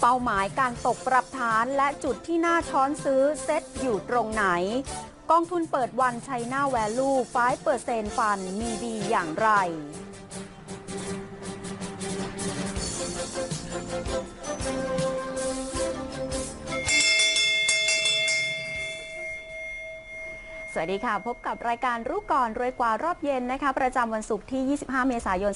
เป้าหมายการตกปรับฐานและจุดที่น่าช้อนซื้อเซ็ตอยู่ตรงไหน กองทุนเปิดวันชัยนาแวลู5เปอร์เซนฟันมีดีอย่างไร วัสดีค่ะ พบกับรายการรู้ก่อนรวยกว่ารอบเย็นนะคะ ประจำวันศุกร์ที่ 25 เมษายน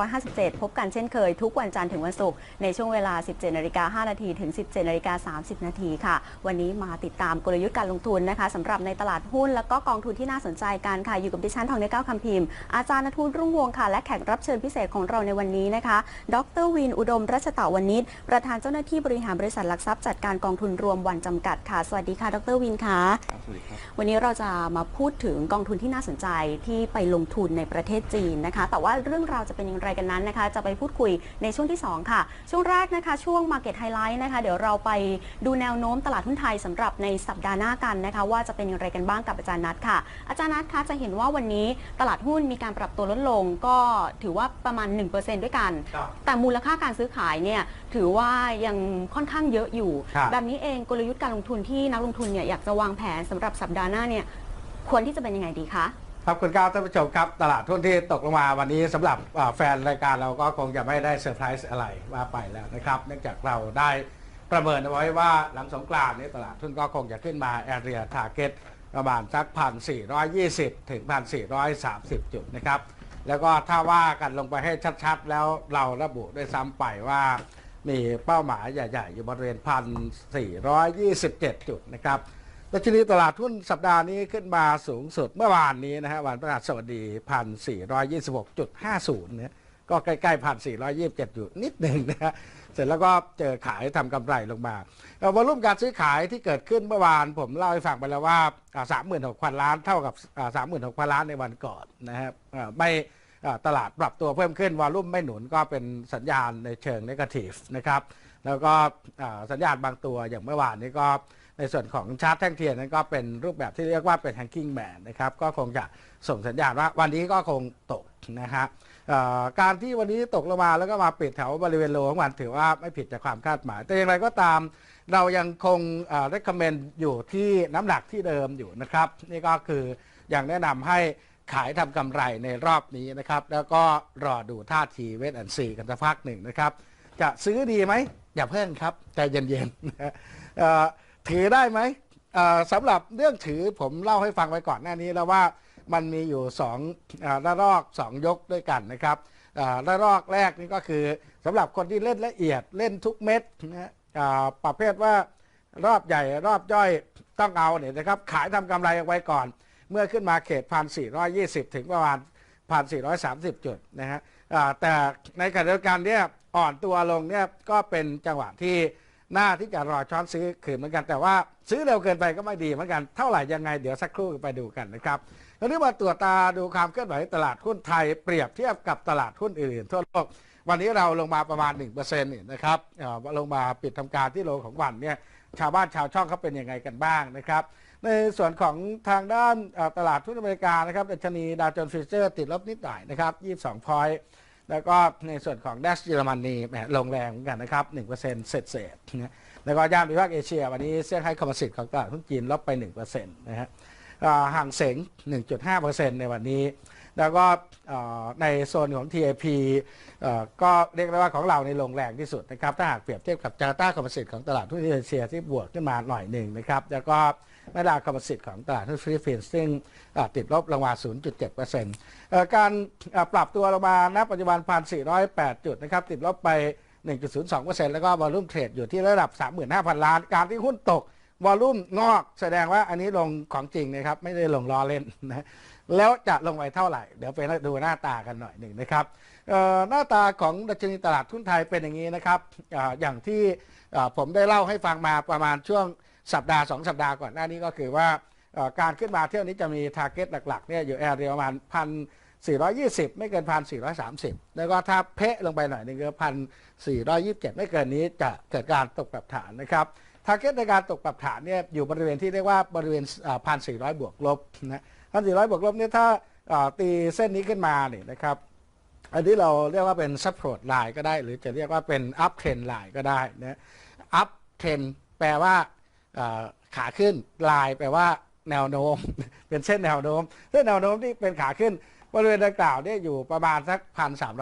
2557 พบกันเช่นเคย ทุกวันจันทร์ถึงวันศุกร์ในช่วงเวลา 17นาฬิกา5นาทีถึง 17นาฬิกา30 นาทีค่ะ วันนี้มาติดตามกลยุทธ์การลงทุนนะคะสำหรับในตลาดหุ้นแล้วก็กองทุนที่น่าสนใจกันค่ะ อยู่กับดิฉันทองเนื้อก้าวคำพิมพ์ อาจารย์นทุนรุ่งวงศ์ค่ะ และแขกรับเชิญพิเศษของเราในวันนี้นะคะ ดรวินอุดมรัชตะวณิชประธานเจ้าหน้าที่บริหารบริษัทหลักทรัพย์จัดการกองทุนรวมวันจำกัดค่ะ สวัสดีค่ะ ดรวินค่ะครับสวัสดีครับวันนี้เราจะมาพูดถึงกองทุนที่น่าสนใจที่ไปลงทุนในประเทศจีนนะคะ แต่ว่าเรื่องราวจะเป็นอย่างไรกันนั้นนะคะ จะไปพูดคุยในช่วงที่ 2 ค่ะ ช่วงแรกนะคะ ช่วง Market Highlight นะคะ เดี๋ยวเราไปดูแนวโน้มตลาดหุ้นไทยสำหรับในสัปดาห์หน้ากันนะคะ ว่าจะเป็นอย่างไรกันบ้างกับอาจารย์นัทค่ะ อาจารย์นัทคะจะเห็นว่าวันนี้ตลาดหุ้นมีการปรับตัวลดลง ก็ถือว่าประมาณ 1%ด้วยกันครับแต่มูลค่าการซื้อขายเนี่ยถือว่ายังค่อนข้างเยอะอยู่ครับแบบนี้เองกลยุทธ์การลงทุนที่นักลงทุนเนี่ยอยากจะวางแผนสำหรับสัปดาห์หน้าเนี่ย ควรที่จะเป็นยังไงดีคะ ครับคุณก้าวท่านผู้ชมครับ ตลาดหุ้นที่ตกลงมาวันนี้สำหรับแฟนรายการเราก็คงจะไม่ได้เซอร์ไพรส์อะไรว่าไปแล้วนะครับ เนื่องจากเราได้ประเมินเอาไว้ว่าหลังสงกรานต์นี้ตลาดหุ้นก็คงจะขึ้นมาแอเรียทาร์เก็ตประมาณสักพันสี่ร้อยยี่สิบถึงพันสี่ร้อยสามสิบจุดนะครับ แล้วก็ถ้าว่ากันลงไปให้ชัดๆ แล้วเราระบุด้วยซ้ำไปว่ามีเป้าหมายใหญ่ ๆ อยู่บริเวณพันสี่ร้อยยี่สิบเจ็ดจุดนะครับ ดัชนีตลาดหุ้นสัปดาห์นี้ขึ้นมาสูงสุดเมื่อวานนี้นะฮะวันพฤหัสบดีพันสี่ร้อยยี่สิบหกจุดห้าศูนย์เนี่ยก็ใกล้ๆพันสี่ร้อยยี่สิบเจ็ดอยู่นิดหนึ่งนะฮะเสร็จแล้วก็เจอขายทำกำไรลงมาวอลุ่มการซื้อขายที่เกิดขึ้นเมื่อวานผมเล่าให้ฟังไปแล้วว่าสามหมื่นหกพันล้านเท่ากับสามหมื่นหกพันล้านในวันก่อนนะครับไม่ตลาดปรับตัวเพิ่มขึ้นวอลุ่มไม่หนุนก็เป็นสัญญาณในเชิงนกาทีฟนะครับแล้วก็สัญญาณบางตัวอย่างเมื่อวานนี้ก็ ในส่วนของชาร์ตแท่งเทียนนั้นก็เป็นรูปแบบที่เรียกว่าเป็น hanging man นะครับก็คงจะส่งสัญญาณว่าวันนี้ก็คงตกนะฮะเอ่อการที่วันนี้ตกลงมาแล้วก็มาปิดแถวบริเวณโลของวันถือว่าไม่ผิดจากความคาดหมาย แต่อย่างไรก็ตามเรายังคง recommend อยู่ที่น้ำหนักที่เดิมอยู่นะครับ นี่ก็คืออย่างแนะนำให้ขายทำกำไรในรอบนี้นะครับ แล้วก็รอดูท่าทีเวทแอนซีกันสักพักหนึ่งนะครับ จะซื้อดีไหมอย่าเพิ่งครับใจเย็นๆ ถือได้ไหมสำหรับเรื่องถือผมเล่าให้ฟังไว้ก่อนหน้านี้แล้วว่ามันมีอยู่สองอระลอกสองยกด้วยกันนะครับระลอกแรกนี่ก็คือสำหรับคนที่เล่นละเอียดเล่นทุกเม็ดนะประเภทว่ารอบใหญ่รอบย่อยต้องเอาเนี่ยนะครับขายทำกำไรเอาไว้ก่อน เมื่อขึ้นมาเขตพันสี่ร้อยยี่สิบถึงประมาณพันสี่ร้อยสามสิบจุดนะฮะแต่ในขณะเดียวกันเนี่ยอ่อนตัวลงเนี่ยก็เป็นจังหวะที่ หน้าที่จะรอช้อนซื้อคืนเหมือนกันแต่ว่า ซื้อเร็วเกินไปก็ไม่ดีเหมือนกันเท่าไหร่ยังไงเดี๋ยวสักครู่ไปดูกันนะครับตอนนี้มาตรวจตาดูความเคลื่อนไหวตลาดหุ้นไทยเปรียบเทียบกับตลาดหุ้นอื่นๆทั่วโลกวันนี้เราลงมาประมาณ1%นี่นะครับเอ่อลงมาปิดทำการที่โลของวันเนี่ยชาวบ้านชาวช่องเขาเป็นยังไงกันบ้างนะครับ ในส่วนของทางด้านตลาดทุนอเมริกานะครับดัชนีดาวโจนส์ฟิวเจอร์ติดลบนิดหน่อยนะครับ 22 พอยต์ แล้วก็ในส่วนของดัชเยอรมนีแหมลงแรงเหมือนกันนะครับ1%เศษเศษๆนะแล้วก็ย่านวิภาคเอเชีย วันนี้เซี่ยงไฮ้คอมมิสิตของตลาดหุ้นจีนลบไป1%นะฮะห่างเสง 1.5%ในวันนี้ แล้วก็ในโซนของ TAP ก็เรียกได้ว่าของเราในลงแรงที่สุดนะครับ ถ้าหากเปรียบเทียบกับจาร์ต้าคอมมิสิตของตลาดหุ้นเอเชียที่บวกขึ้นมาหน่อยหนึ่งนะครับ แล้วก็ มาดาคอมมิสิตของตลาดหุ้นฟิลิปปินส์ซึ่งติดลบลงมา 0.7%เอ่อการอ่าปรับตัวลงมาณปัจจุบัน 1,408 จุดนะครับติดลบไป 1.02%แล้วก็วอลุ่มเทรดอยู่ที่ระดับ 35,000 ล้าน การที่หุ้นตกวอลุ่มงอกแสดงว่าอันนี้ลงของจริงนะครับ ไม่ได้ลงล้อเล่นนะแล้วจะลงไปเท่าไหร่ เดี๋ยวไปดูหน้าตากันหน่อยหนึ่งนะครับหน้าตาของดัชนีตลาดทุนไทยเป็นอย่างนี้นะครับออย่างที่ผมได้เล่าให้ฟังมาประมาณช่วง สัปดาห์ 2 สัปดาห์ก่อนหน้านี้ก็คือว่าการขึ้นมาเที่ยวนี้จะมีทาร์เก็ตหลักๆเนี่ยอยู่แอร์เรียประมาณพันสี่ร้อยยี่สิบไม่เกินพันสี่ร้อยสามสิบแล้วก็ถ้าเพะลงไปหน่อยนึงก็พันสี่ร้อยยี่สิบเจ็ดไม่เกินนี้จะเกิดการตกปรับฐานนะครับทาร์เก็ตในการตกปรับฐานเนี่ยอยู่บริเวณที่เรียกว่าบริเวณพันสี่ร้อยบวกลบนะพันสี่ร้อยบวกลบเนี่ยถ้าตีเส้นนี้ขึ้นมาเนี่ยนะครับอันนี้เราเรียกว่าเป็น support line ก็ได้ หรือจะเรียกว่าเป็น up trend line ก็ได้นะ up trend แปลว่า ขาขึ้น line แปลว่าแนวโน้ม เป็นเส้นแนวโน้มเส้นแนวโน้มที่เป็นขาขึ้นบริเวณดังกล่าวเนี่ยอยู่ประมาณสักพันสาม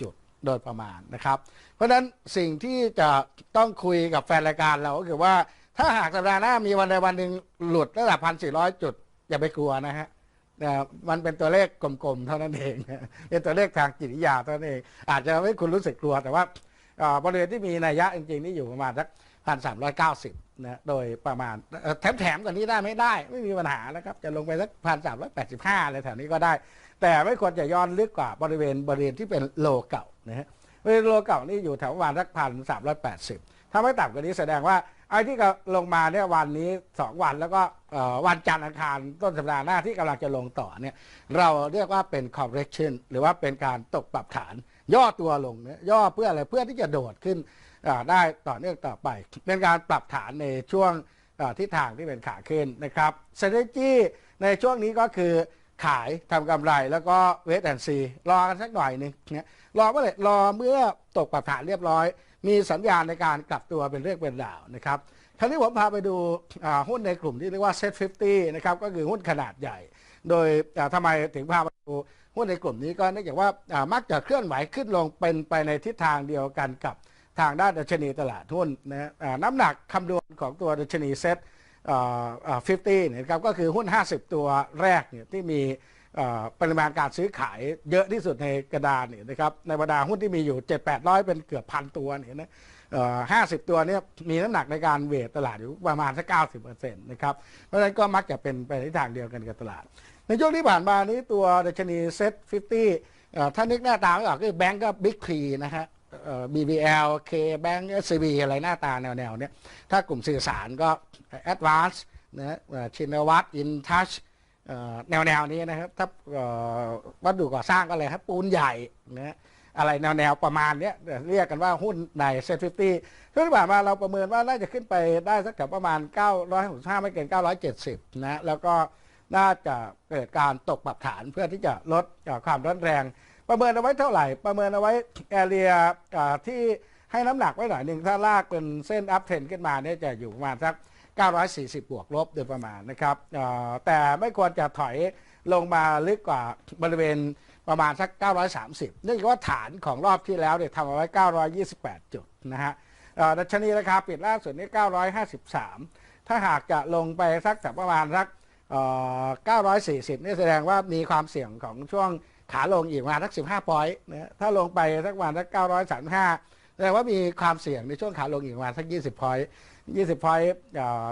จุดโดยประมาณนะครับ เพราะฉะนั้นสิ่งที่จะต้องคุยกับแฟนรายการเราก็คือว่าถ้าหากสัปดาห์หน้ามีวันใดวันหนึ่งหลุดระดับพันสี่ร้อยจุด อย่าไปกลัวนะฮะมันเป็นตัวเลขกลมๆเท่านั้นเอง เป็นตัวเลขทางจิตวิทยาเท่านั้นเอง อาจจะทำให้คุณรู้สึกกลัวแต่ว่าอ่าบริเวณที่มีนัยยะจริงๆนี่อยู่ประมาณสัก พันสามร้อยเก้าสิบนะโดยประมาณแถมๆกว่านี้ได้ไม่ได้ ไม่มีปัญหานะครับ จะลงไปสักพันสามร้อยแปดสิบห้าอะไรแถวนี้ก็ได้ แต่ไม่ควรจะย้อนลึกกว่าบริเวณบริเวณที่เป็นโลเก่านะฮะบริเวณโลเก่านี่อยู่แถวประมาณสักพันสามร้อยแปดสิบถ้าไม่ต่ำกว่านี้แสดงว่าไอ้ที่ก็ลงมาเนี่ยวันนี้สองวันแล้วก็วันจันทร์อังคารต้นสัปดาห์หน้าที่กำลังจะลงต่อเนี่ยเราเรียกว่าเป็น correction หรือว่าเป็นการตกปรับฐาน ย่อตัวลงเนี่ยย่อเพื่ออะไรเพื่อที่จะโดดขึ้นได้ต่อเนื่องต่อไป เป็นการปรับฐานในช่วงทิศทางที่เป็นขาขึ้นนะครับ strategy ในช่วงนี้ก็คือขายทำกำไรแล้วก็เวทแอนซีรอกันสักหน่อยหนึงเนี่ยรอเมื่อไหร่รอเมื่อตกปรับฐานเรียบร้อย มีสัญญาณในการกลับตัวเป็นเรื่องเป็นราวนะครับคราวนี้ผมพาไปดูหุ้นในกลุ่มที่เรียกว่า Set 50นะครับก็คือหุ้นขนาดใหญ่ โดยอ่าทำไมถึงพาไปดู หุ้นในกลุ่มนี้ก็เนื่องจากว่ามักจะเคลื่อนไหวขึ้นลงเป็นไปในทิศทางเดียวกันกับทางด้านดัชนีตลาดหุ้นนะน้ำหนักคำนวณของตัวดัชนีเซ็ต50นี่ยนะครับก็คือหุ้น 50 ตัวแรกเนี่ยที่มีปริมาณการซื้อขายเยอะที่สุดในกระดานเนี่ยนะครับในบรรดาหุ้นที่มีอยู่ 7-800 เป็นเกือบพันตัวเนี่ยนะห้าสิบตัวเนี่ยมีน้ำหนักในการเวทตลาดอยู่ประมาณสักเก้าสิบเปอร์เซ็นต์นะครับเพราะฉะนั้นก็มักจะเป็นไปในทางเดียวกันกับตลาด ในช่วงที่ผ่านมานี้ตัวดัชนีเซ็ต50ถ้านึกหน้าตาไม่ออกก็คือแบงก์ก็บิ๊กคลีนะฮะเอ่อ BBL K Bank SCB อะไรหน้าตาแนวๆเนี้ยถ้ากลุ่มสื่อสารก็ Advance นะชินวัตอินทัชแนวแนวๆนี้นะครับ ถ้าวัสดุก่อสร้างก็เลยครับปูนใหญ่นะอะไรแนวๆประมาณเนี้ยเรียกกันว่าหุ้นในเซ็ตฟิฟตี้ช่วงที่ผ่านมาเราประเมินว่าน่าจะขึ้นไปได้สักแถวประมาณ 965 ไม่เกิน 970 นะ แล้วก็ น่าจะเกิดการตกปรับฐานเพื่อที่จะลดความร้อนแรง ประเมินเอาไว้เท่าไหร่ ประเมินเอาไว้แอเรียที่ให้น้ำหนักไว้หน่อยหนึ่งถ้าลากเป็นเส้นอัพเทรนขึ้นมาเนี่ยจะอยู่ประมาณสัก 940 บวกลบโดยประมาณนะครับแต่ไม่ควรจะถอยลงมาลึกกว่าบริเวณประมาณสัก 930 เนื่องจากว่าฐานของรอบที่แล้วเนี่ยทำเอาไว้ 928 จุดนะฮะดัชนีราคาปิดล่าสุดนี่953 ถ้าหากจะลงไปสักแต่ประมาณสัก 940นี่แสดงว่ามีความเสี่ยงของช่วงขาลงอีกประมาณสัก 15พอยต์นะถ้าลงไปสักประมาณสัก935แสดงว่ามีความเสี่ยงในช่วงขาลงอีกประมาณสัก 20 พอยต์20 พอยต์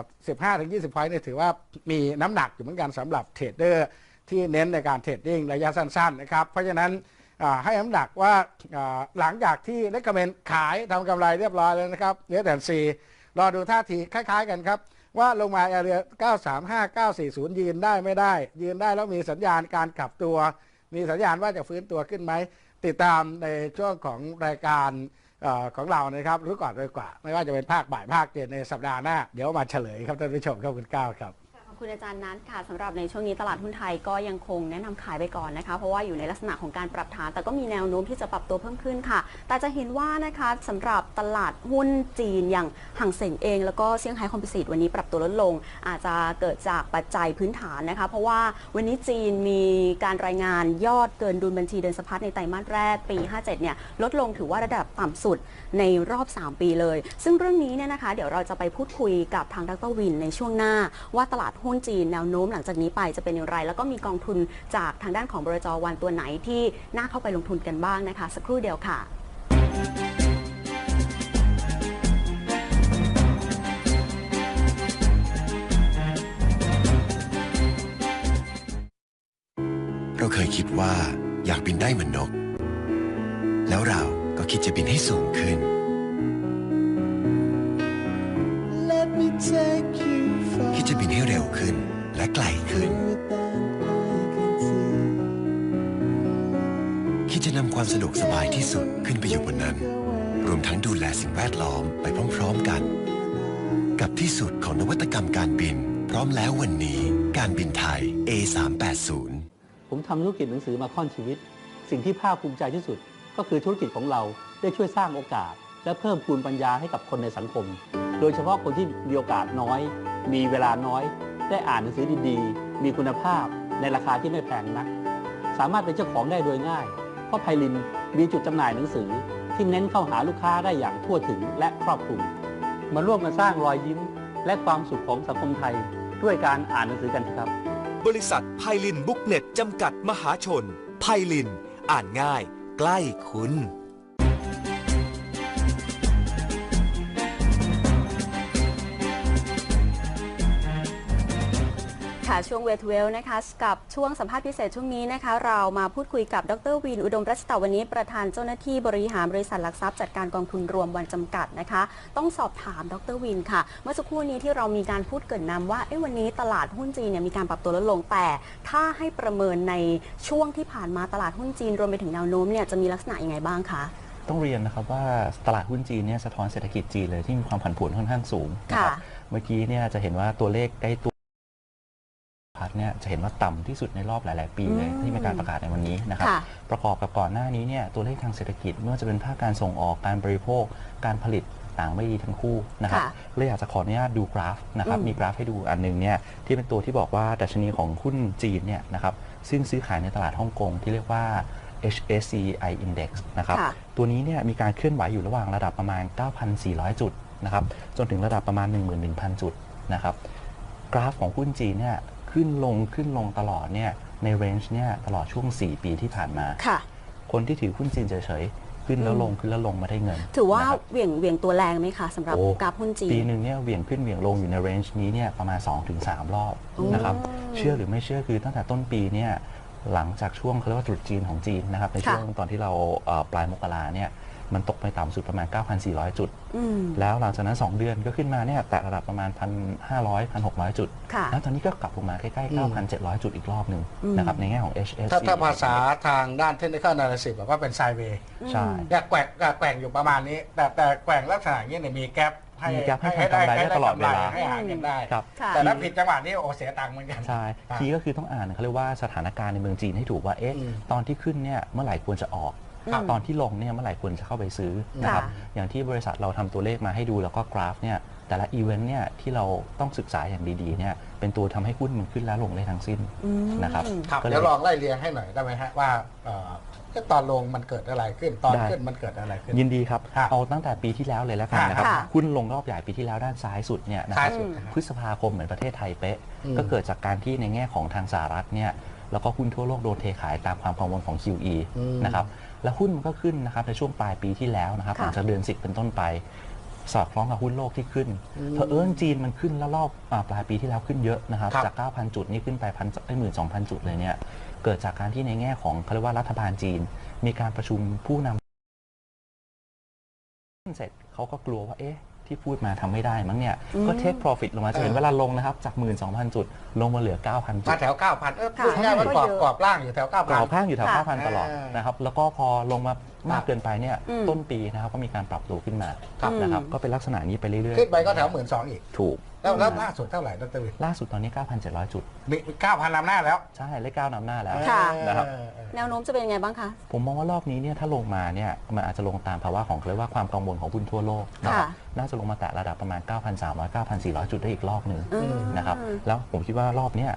15 ถึง 20 พอยต์เนี่ยถือว่ามีน้ำหนักอยู่เหมือนกันสำหรับเทรดเดอร์ที่เน้นในการเทรดดิ้งระยะสั้นๆนะครับ เพราะฉะนั้นให้น้ำหนักว่าอ่าหลังจากที่เลกเมนขายทำกำไรเรียบร้อยแล้วนะครับเนื้อแต่ซีรอดูท่าทีคล้าย ๆ กันครับ ว่าลงมาแอเรีย935 940 ยืนได้ไม่ได้ ยืนได้แล้วมีสัญญาณการกลับตัว มีสัญญาณว่าจะฟื้นตัวขึ้นไหม ติดตามในช่วงของรายการออของเรานะครับรู้ก่อนรวยกว่า ไม่ว่าจะเป็นภาคบ่ายภาคเย็นในสัปดาห์หน้า เดี๋ยวมาเฉลยครับท่านผู้ชมครับคุณก้าวครับ คุณอาจารย์นัทค่ะสำหรับในช่วงนี้ตลาดหุ้นไทยก็ยังคงแนะนำขายไปก่อนนะคะ เพราะว่าอยู่ในลักษณะของการปรับฐาน แต่ก็มีแนวโน้มที่จะปรับตัวเพิ่มขึ้นค่ะ แต่จะเห็นว่านะคะสำหรับตลาดหุ้นจีนอย่างห่างเส็งเอง แล้วก็เซี่ยงไฮ้คอมพิวสิตวันนี้ปรับตัวลดลง อาจจะเกิดจากปัจจัยพื้นฐานนะคะ เพราะว่าวันนี้จีนมีการรายงานยอดเกินดุลบัญชีเดินสะพัดในไตรมาสแรกปี 57 เนี่ยลดลงถือว่าระดับต่ำสุดในรอบ 3 ปีเลย ซึ่งเรื่องนี้เนี่ยนะคะ เดี๋ยวเราจะไปพูดคุยกับทางดรวินในช่วงหน้าว่าตลาดหุ้นุ้นจีนแนวโน้มหลังจากนี้ไปจะเป็นอย่างไร แล้วก็มีกองทุนจากทางด้านของบริจวันตัวไหนที่น่าเข้าไปลงทุนกันบ้างนะคะ สักครู่เดียวค่ะเราเคยคิดว่าอยากบินได้เหมือนนก แล้วเราก็คิดจะบินให้สูงขึ้น และไกลขึ้น คิดจะนำความสะดวกสบายที่สุดขึ้นไปอยู่บนนั้น รวมทั้งดูแลสิ่งแวดล้อมไปพร้อมๆกัน กับที่สุดของนวัตกรรมการบิน พร้อมแล้ววันนี้การบินไทย A380 ผมทำธุรกิจหนังสือมาค่อนชีวิต สิ่งที่ภาคภูมิใจที่สุด ก็คือธุรกิจของเราได้ช่วยสร้างโอกาส และเพิ่มพูนปัญญาให้กับคนในสังคม โดยเฉพาะคนที่มีโอกาสน้อย มีเวลาน้อย ได้อ่านหนังสือดีๆ มีคุณภาพในราคาที่ไม่แพงนัก สามารถเป็นเจ้าของได้โดยง่าย เพราะไพลินมีจุดจำหน่ายหนังสือ ที่เน้นเข้าหาลูกค้าได้อย่างทั่วถึงและครอบคลุม มาร่วมกันสร้างรอยยิ้ม และความสุขของสังคมไทย ด้วยการอ่านหนังสือกันครับ บริษัทไพลินบุ๊กเน็ตจำกัดมหาชนไพลิน อ่านง่าย ใกล้คุณ ค่ะ ช่วงเวทเวลนะคะ กับช่วงสัมภาษณ์พิเศษช่วงนี้นะคะ เรามาพูดคุยกับดรวิน อุดมรัชตะวันนี้ ประธานเจ้าหน้าที่บริหารบริษัทหลักทรัพย์จัดการกองทุนรวมวันจำกัดนะคะ ต้องสอบถามดรวินค่ะ เมื่อสักครู่นี้ที่เรามีการพูดเกรินนำว่าเอ้วันนี้ตลาดหุ้นจีนเนี่ยมีการปรับตัวลดลงแต่ ถ้าให้ประเมินในช่วงที่ผ่านมาตลาดหุ้นจีนรวมไปถึงแนวโน้มเนี่ยจะมีลักษณะยังไงบ้างคะต้องเรียนนะครับว่าตลาดหุ้นจีนเนี่ยสะท้อนเศรษฐกิจจีนเลยที่มีความผันผวนค่อนข้างสูงนะครับค่ะเมื่อกี้เนี่ยจะเห็นว่าตัวเลขใกล้ตัว พัดเนี่ยจะเห็นว่าต่ำที่สุดในรอบหลาย ๆ ปีเลยอืมที่มีการประกาศในวันนี้นะครับค่ะประกอบกับก่อนหน้านี้เนี่ยตัวเลขทางเศรษฐกิจไม่ว่าจะเป็นภาคการส่งออกการบริโภค การผลิตต่างไม่ดีทั้งคู่นะครับค่ะเลยอยากจะขออนุญา to ดูกราฟนะครับอืมมีกราฟให้ดูอันหนึงเนี่ยที่เป็นตัวที่บอกว่าดัชนีของหุ้นจีนเนี่ยนะครับซึ่งซื้อขายในตลาดฮ่องกงที่เรียกว่า HSCI Index นะครับค่ะตัวนี้เนี่ยมีการเคลื่อนไหวอยู่ระหว่างระดับประมาณ 9,400 จุดนะครับ จนถึงระดับประมาณ 11,000 จุดนะครับ กราฟของหุ้นจีนเนี่ย ขึ้นลงขึ้นลงตลอดเนี่ยในเรนจ์เนี่ยตลอดช่วง 4 ปีที่ผ่านมา ค่ะ คนที่ถือหุ้นจีนเฉยๆขึ้นแล้วลงขึ้นแล้วลงมาได้เงินถือว่านะครับ เหวี่ยงเหวี่ยงตัวแรงไหมคะสำหรับโอ้ กราฟหุ้นจีน ปีหนึ่งเนี่ยเหวี่ยงขึ้นเหวี่ยงลงอยู่ในเรนจ์นี้เนี่ยประมาณ 2-3 รอบอืมนะครับเชื่อหรือไม่เชื่อคือตั้งแต่ต้นปีเนี่ยหลังจากช่วงเขาเรียกว่าตรุษจีนของจีนนะครับในช่วงตอนที่เราเอ่อปลายมกราเนี่ย มันตกไปต่ำสุดประมาณ 9,400 จุดอืมแล้วหลังจากนั้น 2 เดือนก็ขึ้นมาเนี่ยแตะระดับประมาณ 1,500 1,600 จุดค่ะแล้วตอนนี้ก็กลับลงมาใกล้อืมๆ9,700 จุดอีกรอบหนึ่งอืมนะครับในแง่ของ HS ถ้าถ้าภาษาทางด้านเทคนิคอลนาฬิสิบอกว่าเป็นไซเวย์ใช่เนี่ยแกว่งแกว่งอยู่ประมาณนี้ แต่แต่แกว่งลักษณะอย่างนี้เนี่ยมีแกลบให้มีแก๊ปให้ทำกำไรได้ตลอดเวลาให้หาเงินได้ครับค่ะแต่ถ้าผิดจังหวะนี้โอ้เสียตังค์เหมือนกัน ใช่ครับคีย์ก็คือต้องอ่านเขาเรียกว่าสถานการณ์ในเมืองจีนให้ถูกว่าเอ๊ะอืมตอนที่ขึ้นเนี่ยเมื่อไหร่ควรจะออก ครับตอนที่ลงเนี่ยเมื่อไหร่ควรจะเข้าไปซื้อนะครับค่ะอย่างที่บริษัทเราทำตัวเลขมาให้ดูแล้วก็กราฟเนี่ยแต่ละอีเวนต์เนี่ยที่เราต้องศึกษาอย่างดีๆเนี่ยเป็นตัวทำให้หุ้นมันขึ้นแล้วลงได้ทั้งสิ้นอืมนะครับครับก็เลยเดี๋ยวลองไล่เรียงให้หน่อยได้ไหมฮะว่าเอ่อตอนลงมันเกิดอะไรขึ้นตอนได้ขึ้นมันเกิดอะไรขึ้น ยินดีครับครับเอาตั้งแต่ปีที่แล้วเลยแล้วกันนะครับค่ะหุ้นลงรอบใหญ่ปีที่แล้วด้านซ้ายสุดเนี่ยนะคซ้ารัยบสุดนะฮะพฤษภาคมเหมือนประเทศไทยเป๊ะอืมก็เกิดจากการที่ในแง่ของทางสหรัฐเนี่ยแล้วก็หุ้นทั่วโลกโดนเทขายตามความกังวลของ QE อืมนะครับ แล้วหุ้นมันก็ขึ้นนะครับในช่วงปลายปีที่แล้วนะครับค่ะหลังจากเดือนสิเป็นต้นไป สอดคล้องกับหุ้นโลกที่ขึ้นเผอิญจีนมันขึ้นแล้วรอบอาปลายปีที่แล้วขึ้นเยอะนะครับครับ จาก 9,000 จุดนี่ขึ้นไปพันหมื่นสองพันจุดเลยเนี่ยเกิดจากการที่ในแง่ของเขาเรียกว่ารัฐบาลจีน มีการประชุมผู้นำเสร็จเขาก็กลัวว่าเอ๊ะ ที่พูดมาทำไม่ได้มั้งเนี่ย ก็เทค profit ลงมาจะเห็นเออเวลาลงนะครับ จาก 12,000 จุด ลงมาเหลือ 9,000 จุมาดแถว 9,000 เออค่ะพูดง่ายๆว่ากรอบก็เยอะกรอบล่างอยู่แถวกรอบ9,000ข้างอยู่แถว ค่ะ9,000 ตลอดเออนะครับ แล้วก็พอลงมามากเกินไปเนี่ยอืมต้นปีนะครับก็มีการปรับตัวขึ้นมาครับ นะครับอืมก็เป็นลักษณะนี้ไปเรื่อยขึ้นไปก็แถว 12,000 อีกๆถูก แล้วแล้วล่าสุดเท่าไหร่ดรวินล่าสุดตอนนี้ 9,700 จุด มี9,000นำหน้าแล้ว ใช่เลข9นำหน้าแล้วค่ะ นะครับเออเออแนวโน้มจะเป็นยังไงบ้างคะ ผมมองว่ารอบนี้เนี่ยถ้าลงมาเนี่ยมันอาจจะลงตามภาวะของเรียกว่าความกังวลของหุ้นทั่วโลกนะครับค่ะน่าจะลงมาแตะระดับประมาณ 9,300 9,400 จุดได้อีกรอบหนึ่งอืม นะครับแล้วผมคิดว่ารอบเนี้ย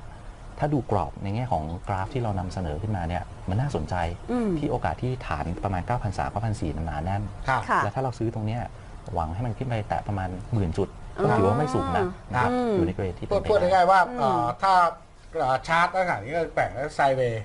ถ้าดูกรอบในแง่ของกราฟที่เรานำเสนอขึ้นมาเนี่ยมันน่าสนใจอืมที่โอกาสที่ฐานประมาณ 9,300 9,400มันหนาแน่น ครับ ค่ะ แล้วถ้าเราซื้อตรงเนี้ยหวังให้มันขึ้นไปแตะประมาณหมื่นจุดอืม ก็ถือว่าไม่สูงนะนะครับอืม อยู่ในเกรดที่พูเป็ดนไปพูดได้ง่ายๆว่าอืมเอ่อถ้าเอ่อชาร์ตลักษณะนี้ก็แบ่งแล้วไซเวย์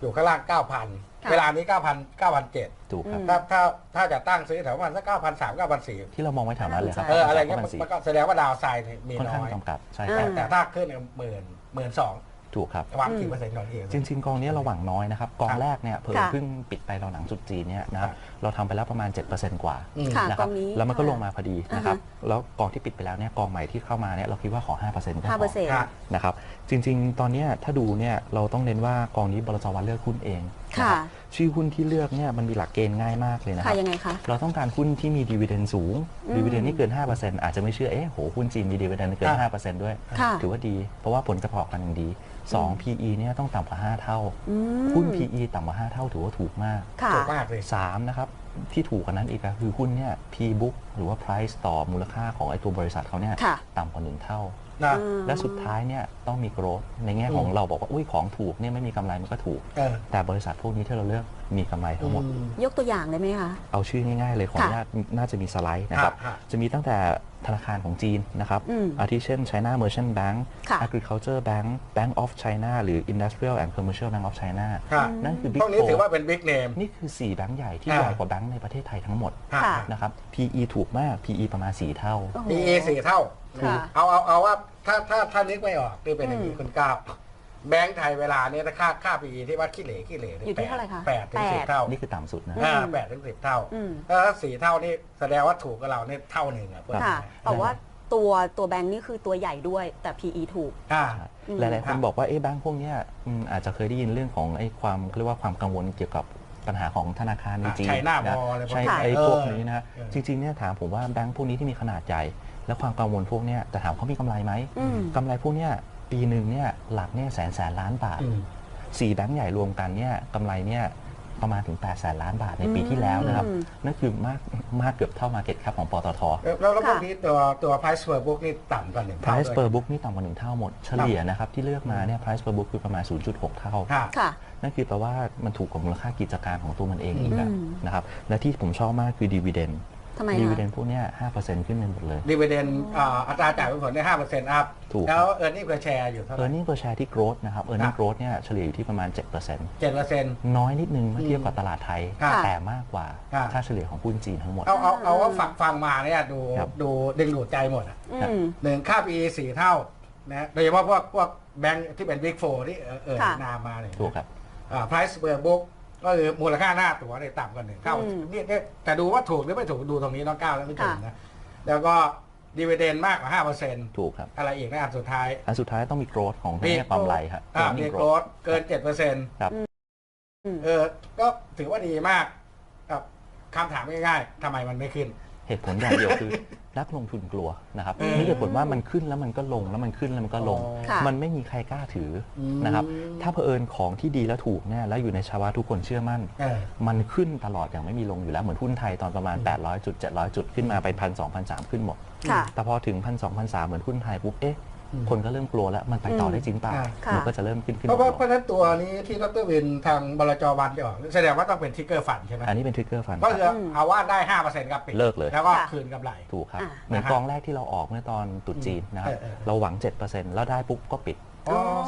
อยู่ข้างล่างค่ะ9,000เวลานี้ 9,000 9,700ถูกครับ อืม ถ้าถ้าถ้าจะตั้งซื้อแถวประมาณสัก9,300 9,400ที่เรามองไว้แถวนั้นเลยครับเอออะไรเงี้ยมัน9,400มันก็แสดงว่าดาวไซด์เนี่ยมีค่อนน้ข้างอย จำกัดใช่อืครับมแต่ถ้าขึ้นเนี่ยหมื่นหมื่นสอง ถูกครับ วางกี่เปอร์เซ็นต์ก่อนเอง จริง ๆ กองนี้เราหวังน้อยนะครับกองครับแรกเนี่ยเพิ่งค่ะเพิ่งปิดไปเราหลังจุดจีนเนี่ยนะครับครับเราทำไปแล้วประมาณ 7%กว่าอืมค่ะนะคกรัองนี้แล้วมันก็เท่าไหร่ลงมาพอดีนะครับแล้วกองที่ปิดไปแล้วเนี่ยกองใหม่ที่เข้ามาเนี่ยเราคิดว่าขอ 5%ก็ห้าพเปออร์เซ็นต์ครับนะครับจริง ๆ ตอนเนี้ยถ้าดูเนี่ยเราต้องเน้นว่ากองนี้บลจวันเลือกหุ้นเองนะค่ะครับชื่อหุ้นที่เลือกเนี่ยมันมีหลักเกณฑ์ง่ายมากเลยนะคค่ะรับยังไงคะ เราต้องการหุ้นที่มีดีเวเดนสูงอืมดีเวเดนนี่เกิน 5%อาจจะไม่เชื่อ เอ๊ะโหหุ้นจีนมีดีเวเดนเกินค่ะ5%ด้วย ค่ะถือว่าดี เพราะว่าผลประกอบการอย่างดีสอง PE เนี่ยต้องต่ำกว่า 5 เท่า อืม หุ้น PE ต่ำกว่า 5 เท่าถือว่าถูกมาก ค่ะ ถูกมากเลย 3 นะครับ ที่ถูกกว่านั้นอีกก็คือหุ้นเนี่ย P book หรือว่า price ต่อมูลค่าของไอ้ตัวบริษัทเขาเนี่ยค่ะ ต่ำกว่า 1 เท่า นะอืมและสุดท้ายเนี่ยต้องมี growth ในแง่ของอืมเราบอกว่าอุ้ยของถูกเนี่ยไม่มีกำไรมันก็ถูก เออ แต่บริษัทพวกนี้ที่เราเลือกมีกำไรทั้งหมด อืม ยกตัวอย่างได้ไหมคะ เอาชื่อง่ายๆเลยขออนุญาตน่าจะมีสไลด์นะครับ ฮะฮะ จะมีตั้งแต่ธนาคารของจีนนะครับอืมอาทิเช่น China Merchant Bank ค่ะ Agriculture Bank Bank of China หรือ Industrial and Commercial Bank of China ค่ะนั่นคือพ Big วกนี้ Four ถือว่าเป็นบิ๊กเนม นี่คือ 4 แบงก์ใหญ่ที่อ่า ใหญ่กว่าแบงก์ในประเทศไทยทั้งหมดค่ะ นะครับ PE ถูกมาก PE ประมาณ 4 เท่า โอ้โห PE สี่เท่า ค่ะ เอาเอาเอาว่า ถ้าถ้าถ้านึกไม่ออกนี่เป็นอย่างนี้อืมคุณก้าวแบงก์ไทยเวลาเนี้ถ้าค่าค่า PE ที่ว่าขี้เหร่ขี้เหร่นี่อยู่ที่เท่าไหร่คะแปดถึงสิบแปดเท่า นี่คือต่ำสุดนะอืมอ่าแปดถึงสิบเท่าอืมถ้าสี่เท่านี่แสดงว่าถูกกับเราเนี่ยเท่าหนึ่งอะเพื่อนค่ะแต่ว่าตัวตัวแบงค์นี่คือตัวใหญ่ด้วยแต่ PE ถูกอ่าอืมหลายๆคนบอกว่าเอ๊ะแบงก์พวกเนี้ยอืมอาจจะเคยได้ยินเรื่องของไอ้ความเขาเรียกว่าความกังวลเกี่ยวกับปัญหาของธนาคารในอะจีน China นะ Wall อะไรพวกใช่นี้ไอ้เออพวกนี้นะฮะเออจริงๆเนี่ยถามผมว่าแบงก์พวกนี้ที่มีขนาดใหญ่ และความกังวลพวกเนี้ยแต่ถามเขามีกำไรไหมอืม กำไรพวกเนี้ยปีหนึ่งเนี่ยหลักเนี่ยแสนแสนล้านบาท อืม สี่แบงก์ใหญ่รวมกันเนี่ยกำไรเนี่ยประมาณถึง8แสนล้านบาทในปีที่แล้วนะครับ อืม นั่นคือมากมากเกือบเท่า Market Cap ของปตท แล้วแล้วพวกค่ะนี้ตัวตัว price per book นี่ต่ำกว่าหนึ่งเท่า Price ด้วย per book นี่ต่ำกว่าหนึ่งเท่าหมด เฉลี่ยนะครับที่เลือกมาเนี่ย Price per book คือประมาณ 0.6 เท่า ค่ะ ค่ะ นั่นคือแปลว่ามันถูกกว่ามูลค่ากิจการของตัวมันเองอีกอะอืม นะครับ และที่ผมชอบมากคือ dividend ทำไมดีคะเวเดนพวกเนี้ย5%ขึ้นไปหมดเลย ดีเวเดนอัตราจ่ายผลได้ห้าเปอร์เซ็นต์อัพถูก แล้วเออร์เน็ง per share อยู่เท่าไหร่ earning per share ที่ growth นะครับ earning growth เนี่ยเฉลี่ยอยู่ที่ประมาณ7%เจ็ดเปอร์เซ็นต์น้อยนิดนึงเมื่อเทียบกับตลาดไทยค่ะแต่มากกว่าค่ะค่าเฉลี่ยของหุ้นจีนทั้งหมด เอาเอาเอาว่าฟังฟังมาเนี่ยดูครับ ดูดึงดูดใจหมดอะอืม หนึ่งค่า PE สี่เท่านะโดยเฉพาะพวกพวกแบงค์ที่เป็น Big Four ที่เออเออค่ะ นามมาเนี่ยถูกครับ อ่า price per book ก็คือมูลค่าหน้าตั๋วเนี่ยต่ำกว่าหนึ่งเท่าอืมเนี่ยเนี่ยแต่ดูว่าถูกหรือไม่ถูกดูตรงนี้น้องก้าวแล้วไม่ถูกค่ะนะแล้วก็ดีเวเดนมากกว่าห้าเปอร์เซ็นต์ถูกครับ อะไรอีกนะอันสุดท้าย อันสุดท้ายต้องมี growth ของแง่ความไรครับ อ่า earning มี growth โกรดเกินเจ็ดเปอร์เซ็นต์ครับอืมเออ ก็ถือว่าดีมากครับคำถามง่ายๆทำไมมันไม่ขึ้น เหตุผลอย่างเดียวคือ นักลงทุนกลัวนะครับเออนี่เหตุผลว่ามันขึ้นแล้วมันก็ลงแล้วมันขึ้นแล้วมันก็ลง ค่ะมันไม่มีใครกล้าถืออม นะครับ ถ้าเผอิญของที่ดีและถูกเนี่ยแล้วอยู่ในชาวะทุกคนเชื่อมั่น เออ มันขึ้นตลอดอย่างไม่มีลงอยู่แล้ว เหมือนหุ้นไทยตอนประมาณ 800 จุด 700 จุดขึ้นมาไปพันสองพันสามขึ้นหมด ค่ะ แต่พอถึงพันสองพันสามเหมือนหุ้นไทยปุ๊บ เอ๊ะอืม คนก็เริ่มกลัวแล้วมันไปต่อได้จริงเปล่าอ่าค่ะมันก็จะเริ่มขึ้นขึ้นเพราะว่าลงเพราะฉะนั้นตัวนี้ที่ดรวินทางบลจวันจะออกแสดงว่าต้องเป็นทิกเกอร์ฟันใช่ไหมอันนี้เป็นทริกเกอร์ฟันก็คือเอาว่าได้ห้าเปอร์เซ็นต์กับปิดเลิกเลยแล้วก็ค่ะคืนกำไรถูกครับอ่าเหมือนกองแรกที่เราออกเมื่อตอนตรุษจีนนะครับเออเออเราหวัง7%แล้วได้ปุ๊บก็ปิดอ๋อ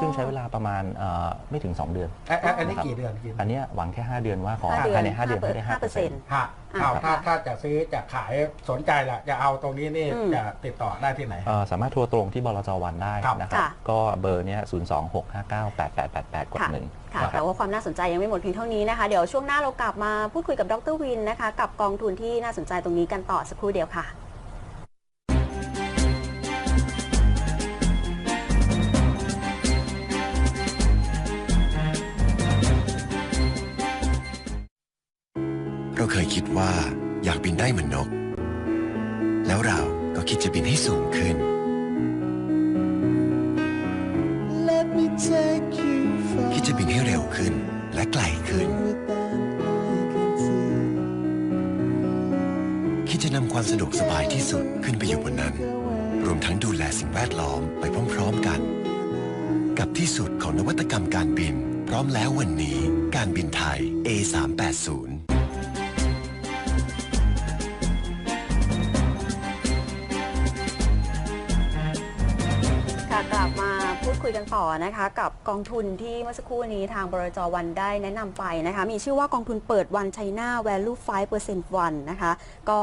ซึ่งใช้เวลาประมาณเอ่อไม่ถึง 2 เดือน อะอะอันนี้กี่เดือนกี่เดือนอันเนี้ยหวังแค่ 5 เดือนว่าขอห้าเดือนภายใน 5 เดือนให้ได้ห้าเปอร์เซ็นต์5%ฮะอ่าเอาถ้าถ้าจะซื้อจะขายสนใจละจะเอาตรงนี้นี่อืม จะติดต่อได้ที่ไหน เอ่อสามารถโทรตรงที่บลจวันได้ครับ นะครับ ค่ะ ก็เบอร์เนี้ย026598888กดค่ะหนึ่งค่ะนะครัแต่บว่าความน่าสนใจยังไม่หมดเพียงเท่านี้นะคะ เดี๋ยวช่วงหน้าเรากลับมาพูดคุยกับดรวินนะคะ กับกองทุนที่น่าสนใจตรงนี้กันต่อสักครู่เดียวค่ะ สะดวกสบายที่สุดขึ้นไปอยู่บนนั้น รวมทั้งดูแลสิ่งแวดล้อมไปพร้อมๆกัน กับที่สุดของนวัตกรรมการบิน พร้อมแล้ววันนี้การบินไทย A380 ค่ะกลับมาพูดคุยกันต่อนะคะ กับกองทุนที่เมื่อสักครู่นี้ทางบรจวันได้แนะนำไปนะคะ มีชื่อว่ากองทุนเปิดวันไชน่า value 5%วันนะคะ ก็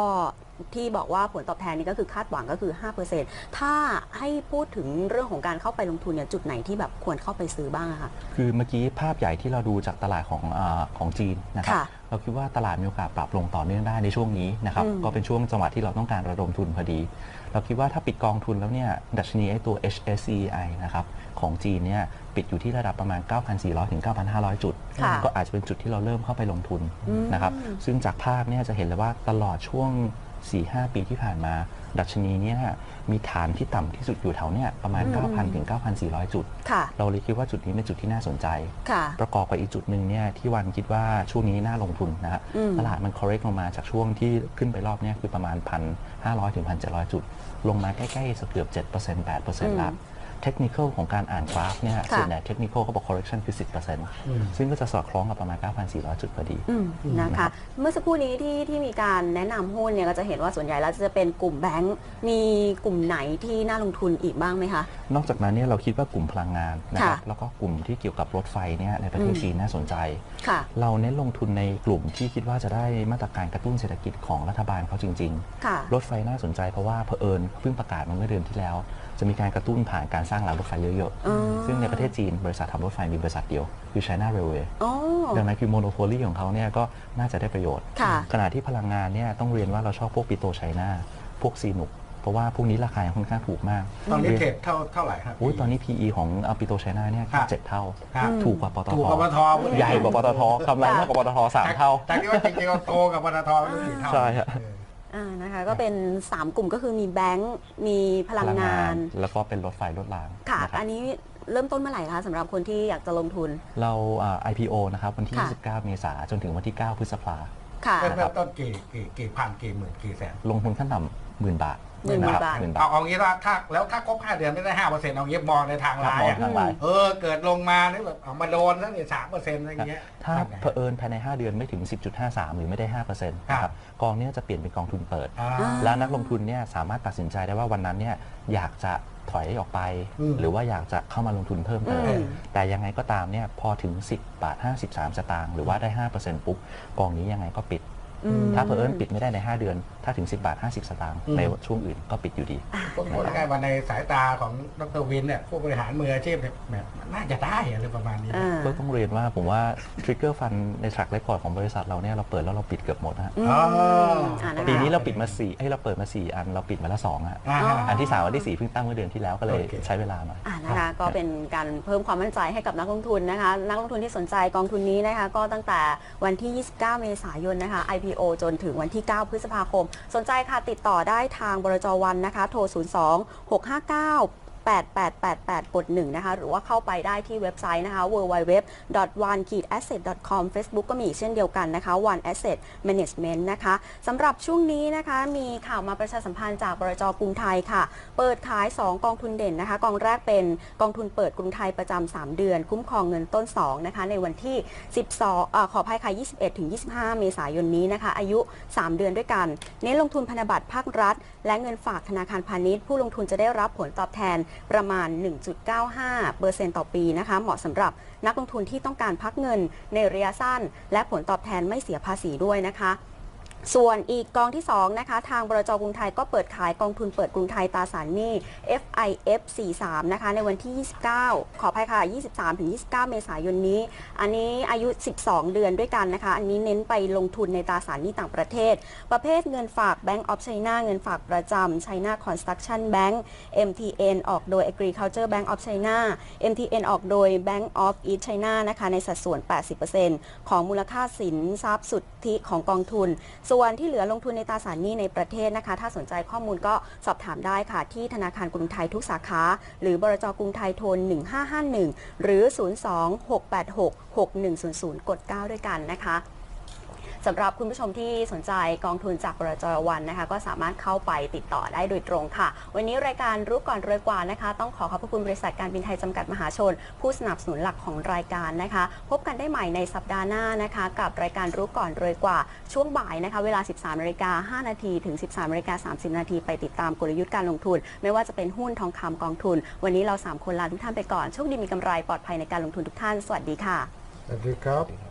ที่บอกว่าผลตอบแทนนี้ก็คือคาดหวังก็คือ 5%ถ้าให้พูดถึงเรื่องของการเข้าไปลงทุนเนี่ยจุดไหนที่แบบควรเข้าไปซื้อบ้างอะคะคือเมื่อกี้ภาพใหญ่ที่เราดูจากตลาดของอาของจีนนะครับค่ะเราคิดว่าตลาดมีโอกาสปรับลงต่อเนื่องได้ในช่วงนี้นะครับอืมก็เป็นช่วงจังหวะที่เราต้องการระดมทุนพอดี เราคิดว่าถ้าปิดกองทุนแล้วเนี่ยดัชนีไอ้ตัว HSCI นะครับของจีนเนี่ยปิดอยู่ที่ระดับประมาณ 9,400 ถึง 9,500 จุดค่ะก็อาจจะเป็นจุดที่เราเริ่มเข้าไปลงทุนอืมนะครับ ซึ่งจากภาพเนี่ยจะเห็นเลยว่าตลอดช่วง 4-5 ปีที่ผ่านมา ดัชนีเนี่ยมีฐานที่ต่ำที่สุดอยู่แถวเนี่ยประมาณ 9,000 ถึง 9,400 จุด ค่ะ เราเลยคิดว่าจุดนี้เป็นจุดที่น่าสนใจ ค่ะ ประกอบกับอีกจุดหนึ่งเนี่ยที่วันคิดว่าช่วงนี้น่าลงทุนนะฮะอืม ตลาดมัน correct ลงมาจากช่วงที่ขึ้นไปรอบเนี้ยคือประมาณ 1,500 ถึง 1,700 จุด ลงมาใกล้ๆสักเกือบ7% 8%แล้ว เทคนิคของการอ่านกราฟเนี่ยค่ะส่วนใหญ่เทคนิคเขาบอก correction คือ 10%ซึ่งก็จะสอดคล้องกับประมาณ 9,400 จุดพอดีอืมนะคะเมื่อสักครู่นี้ที่ที่มีการแนะนำหุ้นเนี่ยก็จะเห็นว่าส่วนใหญ่แล้วจะเป็นกลุ่มแบงก์มีกลุ่มไหนที่น่าลงทุนอีกบ้างไหมคะ นอกจากนั้นเนี่ยเราคิดว่ากลุ่มพลังงานนะครับค่ะแล้วก็กลุ่มที่เกี่ยวกับรถไฟเนี่ยในประเทศอืมจีนน่าสนใจค่ะเราเน้นลงทุนในกลุ่มที่คิดว่าจะได้มาตรการกระตุ้นเศรษฐกิจของรัฐบาลเขาจริงๆค่ะรถไฟน่าสนใจเพราะว่าเผอิญเพิ่งประกาศมาเมื่อเดือนที่แล้ว จะมีการกระตุ้นผ่านการสร้างรางรถไฟเยอะอ๋อๆซึ่งในประเทศจีนบริษัททำรถไฟมีบริษัทเดียว คือ China Railway อ๋อดังนั้นคือโมโนโพลีของเขาเนี่ยก็น่าจะได้ประโยชน์ค่ะขณะที่พลังงานเนี่ยต้องเรียนว่าเราชอบพวกปิโตรไชน่าพวกซีนุกเพราะว่าพวกนี้ราคายังค่อนข้างถูกมาก ตอนนี้รียเทรดเท่าเท่าไหร่ครับโอ้ยตอนนี้ PE ของอปิโตรไชน่าเนี่ยครับเจ็ดเท่าครับถูกกว่าปตถูกทกับปตทใหญ่กว่าปตทกำไรมากกว่าปตทสามเท่าแต่ที่ว่าจริงๆเราโตกับปตทไม่รู้กี่เท่าใช่ฮะเอออ่านะคะก็เป็น 3 กลุ่มก็คือมีแบงก์มีพลังงาน แล้วก็เป็นรถไฟรถรางค่ะนะครับอันนี้เริ่มต้นเมื่อไหร่คะสำหรับคนที่อยากจะลงทุน เราอ่า IPO นะครับวันที่ ค่ะ 29 เมษายนจนถึงวันที่ 9 พฤษภา ค่ะ เริ่มเริ่มต้นกี่กี่กี่พันกี่หมื่นกี่แสน ลงทุนขั้นต่ำหมื่นบาท หมื่นนะครับบาทหมื่นบาเอาทเอางี้ว่าถ้าแล้วถ้าครบห้าเดือนไม่ได้ห้าเปอร์เซ็นต์เอางี้มองในทางครับลายมองอะทางไลน์เออเกิดลงมานี่แบบเอามาโดนแล้วเนี่ยสามเปอร์เซ็นต์อะไรอย่างเงี้ยถ้าทำไงเผอิญภายใน 5 เดือนไม่ถึง 10.53 หรือไม่ได้5%นะครับกองเนี้ยจะเปลี่ยนเป็นกองทุนเปิดอ่าแล้วนักลงทุนเนี่ยสามารถตัดสินใจได้ว่าวันนั้นเนี่ยอยากจะถอยออกไปอืมหรือว่าอยากจะเข้ามาลงทุนเพิ่มเติมอืมแต่ยังไงก็ตามเนี่ยพอถึง 10บาท53 สตางค์หรือว่าได้5%ปุ๊บกองนี้ยังไงก็ปิด อืม ถ้าเผอิญปิดไม่ได้ใน 5 เดือน ถ้าถึง 10 บาท 50 สตางค์อืมในช่วงอื่นก็ปิดอยู่ดีพวกคนง่ายว่าในสายตาของดรวินเนี่ยผู้บริหารมืออาชีพเนี่ยแบบน่าจะได้อะไรประมาณนี้ อ่า ก็ต้องเรียนว่าผมว่า Trigger Fund ใน track record ของบริษัทเราเนี่ยเราเปิดแล้วเราปิดเกือบหมดนะฮะอืมอ๋ออ่านะคะ ปีนี้เราปิดมาสี่เอ้ยเราเปิดมา 4 อันเราปิดมาแล้ว2อะอ่าอันที่ 3 อันที่ 4 เพิ่งตั้งเมื่อเดือนที่แล้วก็เลยโอเค ใช้เวลาหน่อยอ่านะคะก็เป็นการเพิ่มความมั่นใจให้กับนักลงทุนนะคะ นักลงทุนที่สนใจกองทุนนี้นะคะ ก็ตั้งแต่วันที่ 29 เมษายนนะคะ IPO จนถึงวันที่ 9 พฤษภาคม สนใจค่ะติดต่อได้ทางบรจวันนะคะ โทร 02 659 8888กด1นะคะหรือว่าเข้าไปได้ที่เว็บไซต์นะคะ www.one-asset.com Facebook ก็มีเช่นเดียวกันนะคะ One Asset Management นะคะสำหรับช่วงนี้นะคะมีข่าวมาประชาสัมพันธ์จากบรจกรุงไทยค่ะ เปิดขาย 2 กองทุนเด่นนะคะ กองแรกเป็นกองทุนเปิดกรุงไทยประจำ3 เดือน คุ้มครองเงินต้น2นะคะในวันที่ 12อาขออภัยค่ะ 21ถึง25 เมษายนนี้นะคะ อายุ 3 เดือนด้วยกัน เน้นลงทุนพันธบัตรภาครัฐ และเงินฝากธนาคารพาณิชย์ ผู้ลงทุนจะได้รับผลตอบแทนประมาณ 1.95เปอร์เซ็นต์ต่อปีนะคะ เหมาะสำหรับนักลงทุนที่ต้องการพักเงินในระยะสั้น และผลตอบแทนไม่เสียภาษีด้วยนะคะ ส่วนอีกกองที่ 2 นะคะ ทางบรจกรุงไทยก็เปิดขายกองทุนเปิดกรุงไทยตราสารหนี้ FIF 43นะคะ ในวันที่ 29 ขออภัยค่ะ 23 ถึง 29 เมษายนนี้ อันนี้อายุ 12 เดือนด้วยกันนะคะ อันนี้เน้นไปลงทุนในตราสารหนี้ต่างประเทศ ประเภทเงินฝาก Bank of China เงินฝากประจำ China Construction Bank MTN ออกโดย Agriculture Bank of China MTN ออกโดย Bank of East China นะคะ ในสัดส่วน 80%ของมูลค่าสินทรัพย์สุทธิของกองทุนส่วนที่เหลือลงทุนในตราสารหนี้ในประเทศนะคะ ถ้าสนใจข้อมูลก็สอบถามได้ค่ะ ที่ธนาคารกรุงไทยทุกสาขา หรือบรจกรุงไทยโทร1551 หรือ 02-686-6100 กด 9 ด้วยกันนะคะ สำหรับคุณผู้ชมที่สนใจกองทุนจากบรจวันนะคะ ก็สามารถเข้าไปติดต่อได้โดยตรงค่ะ วันนี้รายการรู้ก่อนรวยกว่านะคะ ต้องขอขอบพระคุณบริษัทการบินไทยจำกัดมหาชน ผู้สนับสนุนหลักของรายการนะคะ พบกันได้ใหม่ในสัปดาห์หน้านะคะ กับรายการรู้ก่อนรวยกว่าช่วงบ่ายนะคะ เวลา 13นาฬิกา5นาทีถึง 13นาฬิกา30นาทีไปติดตามกลยุทธ์การลงทุน ไม่ว่าจะเป็นหุ้นทองคำกองทุน วันนี้เราสามคนลาทุกท่านไปก่อนโชคดีมีกำไรปลอดภัยในการลงทุนทุกท่าน สวัสดีค่ะ สวัสดีครับ